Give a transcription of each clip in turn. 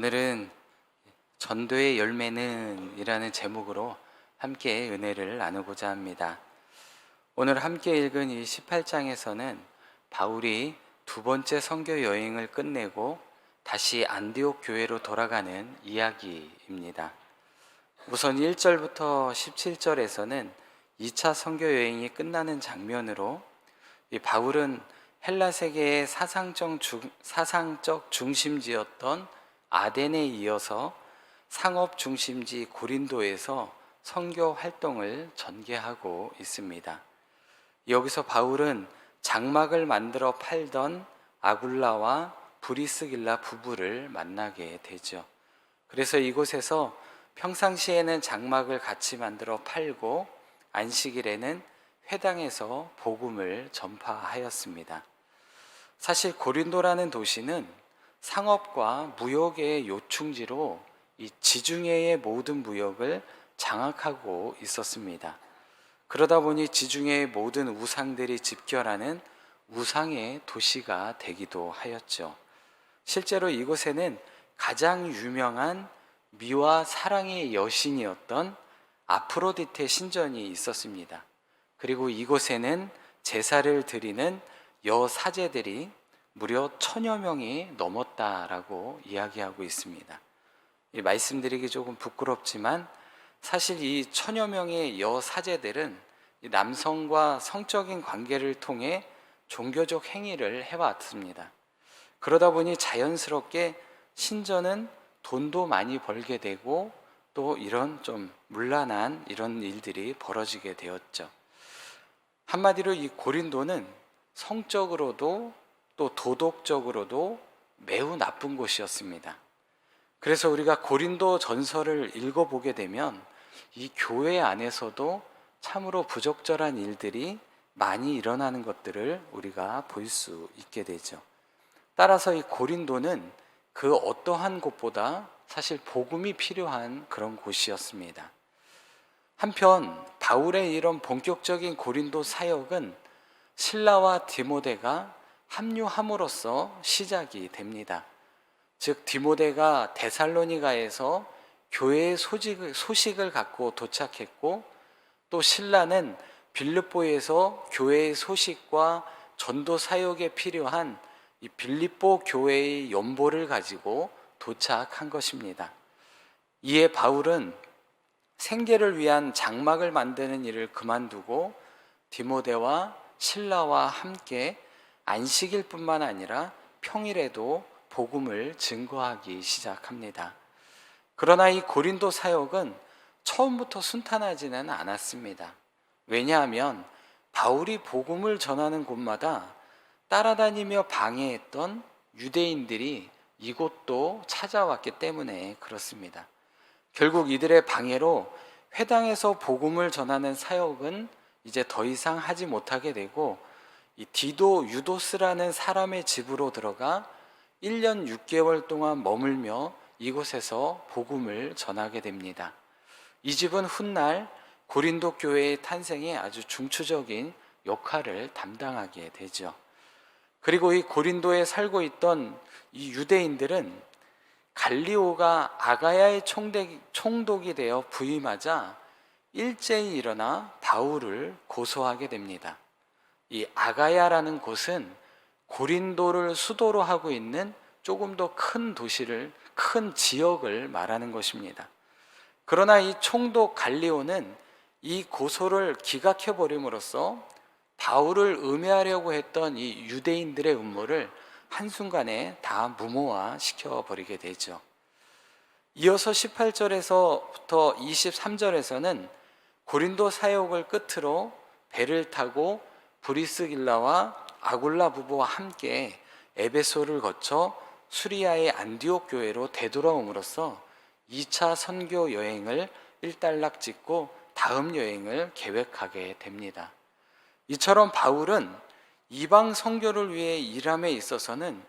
오늘은 전도의 열매는 이라는 제목으로 함께 은혜를 나누고자 합니다. 오늘 함께 읽은 이 18장에서는 바울이 두 번째 선교 여행을 끝내고 다시 안디옥 교회로 돌아가는 이야기입니다. 우선 1절부터 17절에서는 2차 선교 여행이 끝나는 장면으로 이 바울은 헬라 세계의 사상적, 중, 사상적 중심지였던 아덴에 이어서 상업 중심지 고린도에서 선교 활동을 전개하고 있습니다. 여기서 바울은 장막을 만들어 팔던 아굴라와 브리스길라 부부를 만나게 되죠. 그래서 이곳에서 평상시에는 장막을 같이 만들어 팔고 안식일에는 회당에서 복음을 전파하였습니다. 사실 고린도라는 도시는 상업과 무역의 요충지로 이 지중해의 모든 무역을 장악하고 있었습니다. 그러다 보니 지중해의 모든 우상들이 집결하는 우상의 도시가 되기도 하였죠. 실제로 이곳에는 가장 유명한 미와 사랑의 여신이었던 아프로디테 신전이 있었습니다. 그리고 이곳에는 제사를 드리는 여사제들이 무려 천여 명이 넘었다라고 이야기하고 있습니다. 이 말씀드리기 조금 부끄럽지만 사실 이 천여 명의 여 사제들은 남성과 성적인 관계를 통해 종교적 행위를 해왔습니다. 그러다 보니 자연스럽게 신전은 돈도 많이 벌게 되고 또 이런 좀 문란한 이런 일들이 벌어지게 되었죠. 한마디로 이 고린도는 성적으로도 또 도덕적으로도 매우 나쁜 곳이었습니다. 그래서 우리가 고린도 전설을 읽어보게 되면 이 교회 안에서도 참으로 부적절한 일들이 많이 일어나는 것들을 우리가 볼 수 있게 되죠. 따라서 이 고린도는 그 어떠한 곳보다 사실 복음이 필요한 그런 곳이었습니다. 한편 바울의 이런 본격적인 고린도 사역은 신라와 디모데가 합류함으로써 시작이 됩니다. 즉 디모데가 데살로니가에서 교회의 소식을, 소식을 갖고 도착했고 또 신라는 빌립보에서 교회의 소식과 전도 사역에 필요한 이 빌립보 교회의 연보를 가지고 도착한 것입니다. 이에 바울은 생계를 위한 장막을 만드는 일을 그만두고 디모데와 신라와 함께 안식일 뿐만 아니라 평일에도 복음을 증거하기 시작합니다. 그러나 이 고린도 사역은 처음부터 순탄하지는 않았습니다. 왜냐하면 바울이 복음을 전하는 곳마다 따라다니며 방해했던 유대인들이 이곳도 찾아왔기 때문에 그렇습니다. 결국 이들의 방해로 회당에서 복음을 전하는 사역은 이제 더 이상 하지 못하게 되고 이 디도 유도스라는 사람의 집으로 들어가 1년 6개월 동안 머물며 이곳에서 복음을 전하게 됩니다. 이 집은 훗날 고린도 교회의 탄생에 아주 중추적인 역할을 담당하게 되죠. 그리고 이 고린도에 살고 있던 이 유대인들은 갈리오가 아가야의 총독이 되어 부임하자 일제히 일어나 바울을 고소하게 됩니다. 이 아가야라는 곳은 고린도를 수도로 하고 있는 조금 더 큰 도시를 큰 지역을 말하는 것입니다. 그러나 이 총독 갈리오는 이 고소를 기각해 버림으로써 바울을 음해하려고 했던 이 유대인들의 음모를 한순간에 다 무모화 시켜 버리게 되죠. 이어서 18절에서부터 23절에서는 고린도 사역을 끝으로 배를 타고 브리스길라와 아굴라 부부와 함께 에베소를 거쳐 수리아의 안디옥 교회로 되돌아옴으로써 2차 선교 여행을 일단락 짓고 다음 여행을 계획하게 됩니다. 이처럼 바울은 이방 선교를 위해 일함에 있어서는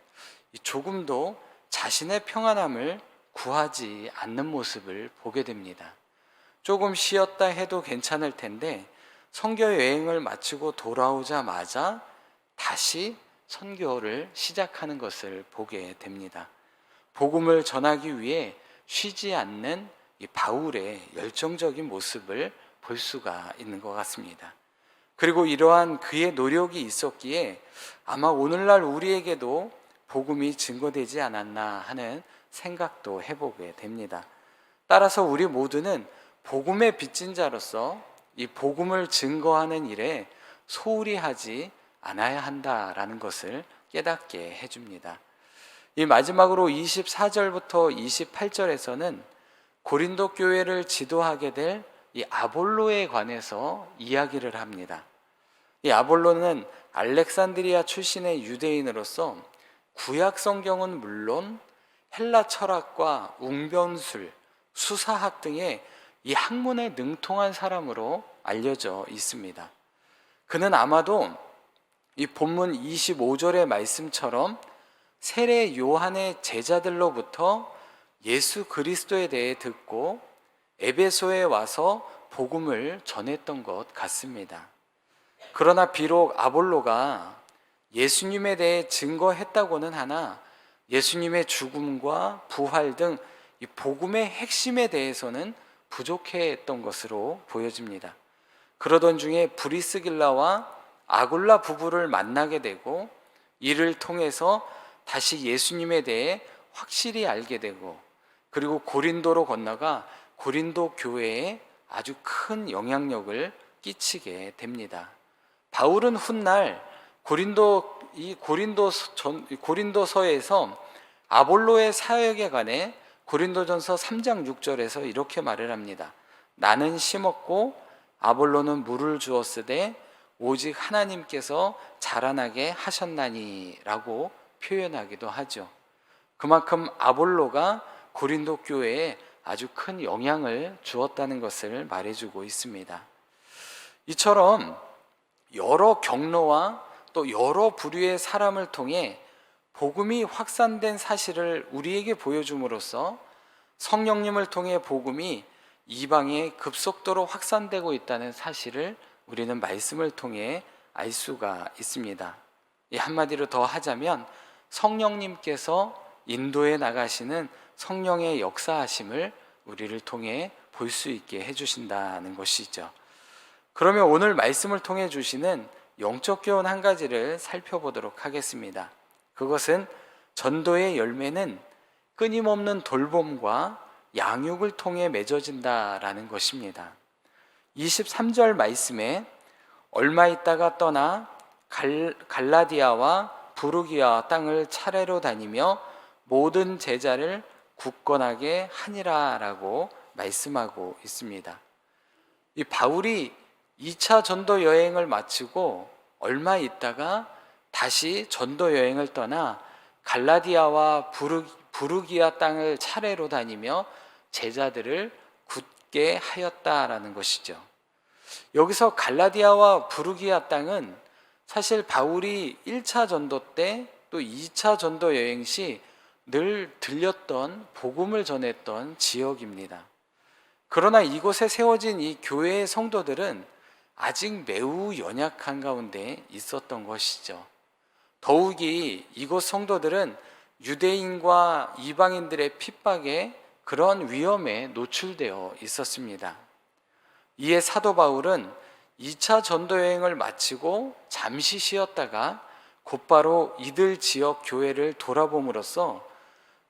조금도 자신의 평안함을 구하지 않는 모습을 보게 됩니다. 조금 쉬었다 해도 괜찮을 텐데 선교 여행을 마치고 돌아오자마자 다시 선교를 시작하는 것을 보게 됩니다. 복음을 전하기 위해 쉬지 않는 이 바울의 열정적인 모습을 볼 수가 있는 것 같습니다. 그리고 이러한 그의 노력이 있었기에 아마 오늘날 우리에게도 복음이 증거되지 않았나 하는 생각도 해보게 됩니다. 따라서 우리 모두는 복음의 빚진 자로서 이 복음을 증거하는 일에 소홀히 하지 않아야 한다라는 것을 깨닫게 해줍니다. 이 마지막으로 24절부터 28절에서는 고린도 교회를 지도하게 될 이 아볼로에 관해서 이야기를 합니다. 이 아볼로는 알렉산드리아 출신의 유대인으로서 구약 성경은 물론 헬라 철학과 웅변술, 수사학 등의 이 학문에 능통한 사람으로 알려져 있습니다. 그는 아마도 이 본문 25절의 말씀처럼 세례 요한의 제자들로부터 예수 그리스도에 대해 듣고 에베소에 와서 복음을 전했던 것 같습니다. 그러나 비록 아볼로가 예수님에 대해 증거했다고는 하나 예수님의 죽음과 부활 등이 복음의 핵심에 대해서는 부족했던 것으로 보여집니다. 그러던 중에 브리스길라와 아굴라 부부를 만나게 되고 이를 통해서 다시 예수님에 대해 확실히 알게 되고 그리고 고린도로 건너가 고린도 교회에 아주 큰 영향력을 끼치게 됩니다. 바울은 훗날 고린도 이 고린도 전 고린도서에서 아볼로의 사역에 관해 고린도전서 3장 6절에서 이렇게 말을 합니다. 나는 심었고 아볼로는 물을 주었으되 오직 하나님께서 자라나게 하셨나니라고 표현하기도 하죠. 그만큼 아볼로가 고린도 교회에 아주 큰 영향을 주었다는 것을 말해주고 있습니다. 이처럼 여러 경로와 또 여러 부류의 사람을 통해 복음이 확산된 사실을 우리에게 보여줌으로써 성령님을 통해 복음이 이방에 급속도로 확산되고 있다는 사실을 우리는 말씀을 통해 알 수가 있습니다. 이 한마디로 더 하자면 성령님께서 인도에 나가시는 성령의 역사하심을 우리를 통해 볼 수 있게 해주신다는 것이죠. 그러면 오늘 말씀을 통해 주시는 영적 교훈 한 가지를 살펴보도록 하겠습니다. 그것은 전도의 열매는 끊임없는 돌봄과 양육을 통해 맺어진다라는 것입니다. 23절 말씀에 얼마 있다가 떠나 갈, 갈라디아와 부르기아 땅을 차례로 다니며 모든 제자를 굳건하게 하니라라고 말씀하고 있습니다. 이 바울이 2차 전도 여행을 마치고 얼마 있다가 다시 전도 여행을 떠나 갈라디아와 부르, 부르기아 땅을 차례로 다니며 제자들을 굳게 하였다라는 것이죠. 여기서 갈라디아와 부르기아 땅은 사실 바울이 1차 전도 때 또 2차 전도 여행 시 늘 들렸던 복음을 전했던 지역입니다. 그러나 이곳에 세워진 이 교회의 성도들은 아직 매우 연약한 가운데 있었던 것이죠. 더욱이 이곳 성도들은 유대인과 이방인들의 핍박에 그런 위험에 노출되어 있었습니다. 이에 사도 바울은 2차 전도 여행을 마치고 잠시 쉬었다가 곧바로 이들 지역 교회를 돌아봄으로써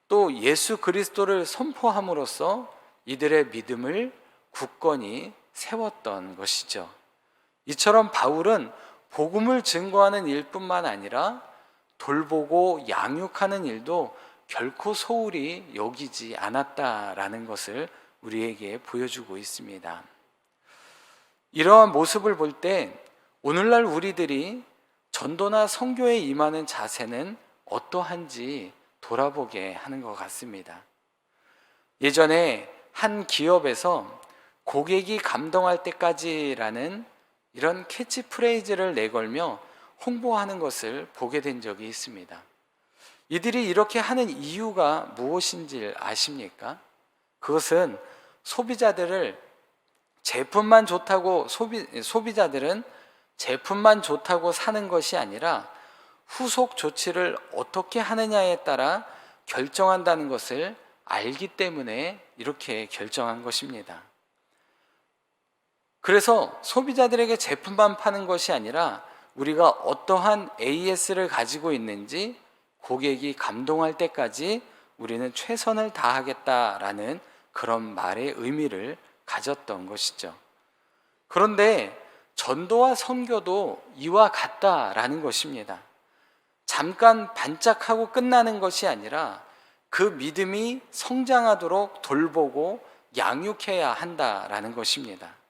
또 예수 그리스도를 선포함으로써 이들의 믿음을 굳건히 세웠던 것이죠. 이처럼 바울은 복음을 증거하는 일뿐만 아니라 돌보고 양육하는 일도 결코 소홀히 여기지 않았다라는 것을 우리에게 보여주고 있습니다. 이러한 모습을 볼 때 오늘날 우리들이 전도나 선교에 임하는 자세는 어떠한지 돌아보게 하는 것 같습니다. 예전에 한 기업에서 고객이 감동할 때까지라는 이런 캐치프레이즈를 내걸며 홍보하는 것을 보게 된 적이 있습니다. 이들이 이렇게 하는 이유가 무엇인지 아십니까? 그것은 소비자들을 제품만 좋다고 소비, 소비자들은 제품만 좋다고 사는 것이 아니라 후속 조치를 어떻게 하느냐에 따라 결정한다는 것을 알기 때문에 이렇게 결정한 것입니다. 그래서 소비자들에게 제품만 파는 것이 아니라 우리가 어떠한 AS를 가지고 있는지 고객이 감동할 때까지 우리는 최선을 다하겠다라는 그런 말의 의미를 가졌던 것이죠. 그런데 전도와 선교도 이와 같다라는 것입니다. 잠깐 반짝하고 끝나는 것이 아니라 그 믿음이 성장하도록 돌보고 양육해야 한다라는 것입니다.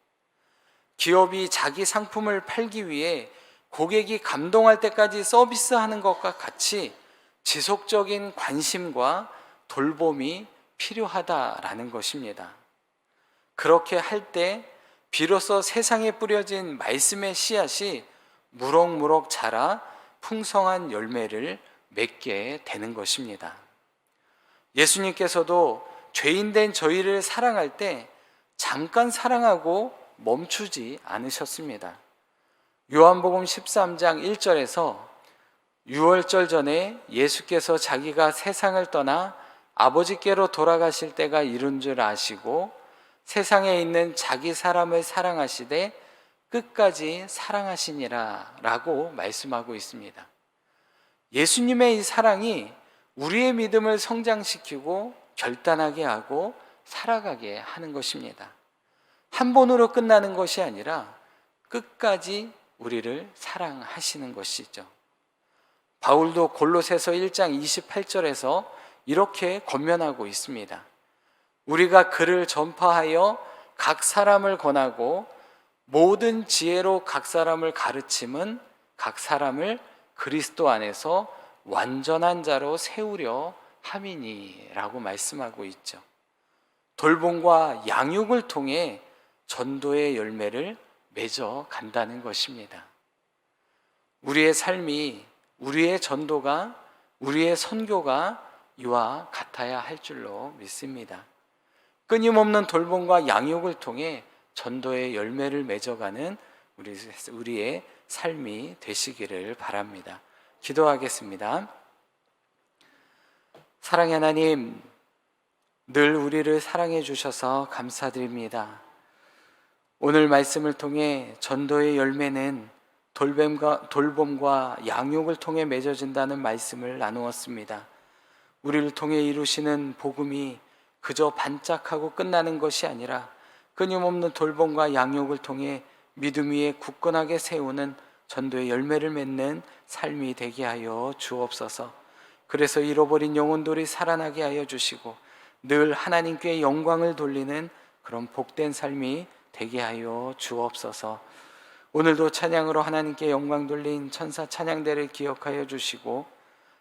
기업이 자기 상품을 팔기 위해 고객이 감동할 때까지 서비스하는 것과 같이 지속적인 관심과 돌봄이 필요하다라는 것입니다. 그렇게 할 때 비로소 세상에 뿌려진 말씀의 씨앗이 무럭무럭 자라 풍성한 열매를 맺게 되는 것입니다. 예수님께서도 죄인된 저희를 사랑할 때 잠깐 사랑하고 멈추지 않으셨습니다. 요한복음 13장 1절에서 6월절 전에 예수께서 자기가 세상을 떠나 아버지께로 돌아가실 때가 이른 줄 아시고 세상에 있는 자기 사람을 사랑하시되 끝까지 사랑하시니라 라고 말씀하고 있습니다. 예수님의 이 사랑이 우리의 믿음을 성장시키고 결단하게 하고 살아가게 하는 것입니다. 한 번으로 끝나는 것이 아니라 끝까지 우리를 사랑하시는 것이죠. 바울도 골로새서 1장 28절에서 이렇게 권면하고 있습니다. 우리가 그를 전파하여 각 사람을 권하고 모든 지혜로 각 사람을 가르침은 각 사람을 그리스도 안에서 완전한 자로 세우려 함이니라고 말씀하고 있죠. 돌봄과 양육을 통해 전도의 열매를 맺어 간다는 것입니다. 우리의 삶이 우리의 전도가 우리의 선교가 이와 같아야 할 줄로 믿습니다. 끊임없는 돌봄과 양육을 통해 전도의 열매를 맺어가는 우리, 우리의 삶이 되시기를 바랍니다. 기도하겠습니다. 사랑의 하나님, 늘 우리를 사랑해 주셔서 감사드립니다. 오늘 말씀을 통해 전도의 열매는 돌봄과, 돌봄과 양육을 통해 맺어진다는 말씀을 나누었습니다. 우리를 통해 이루시는 복음이 그저 반짝하고 끝나는 것이 아니라 끊임없는 돌봄과 양육을 통해 믿음 위에 굳건하게 세우는 전도의 열매를 맺는 삶이 되게 하여 주옵소서. 그래서 잃어버린 영혼들이 살아나게 하여 주시고 늘 하나님께 영광을 돌리는 그런 복된 삶이 되게 하여 주옵소서. 오늘도 찬양으로 하나님께 영광 돌린 천사 찬양대를 기억하여 주시고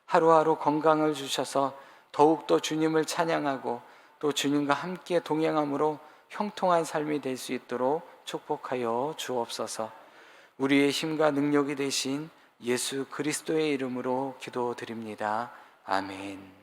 하루하루 건강을 주셔서 더욱더 주님을 찬양하고 또 주님과 함께 동행함으로 형통한 삶이 될 수 있도록 축복하여 주옵소서. 우리의 힘과 능력이 되신 예수 그리스도의 이름으로 기도드립니다. 아멘.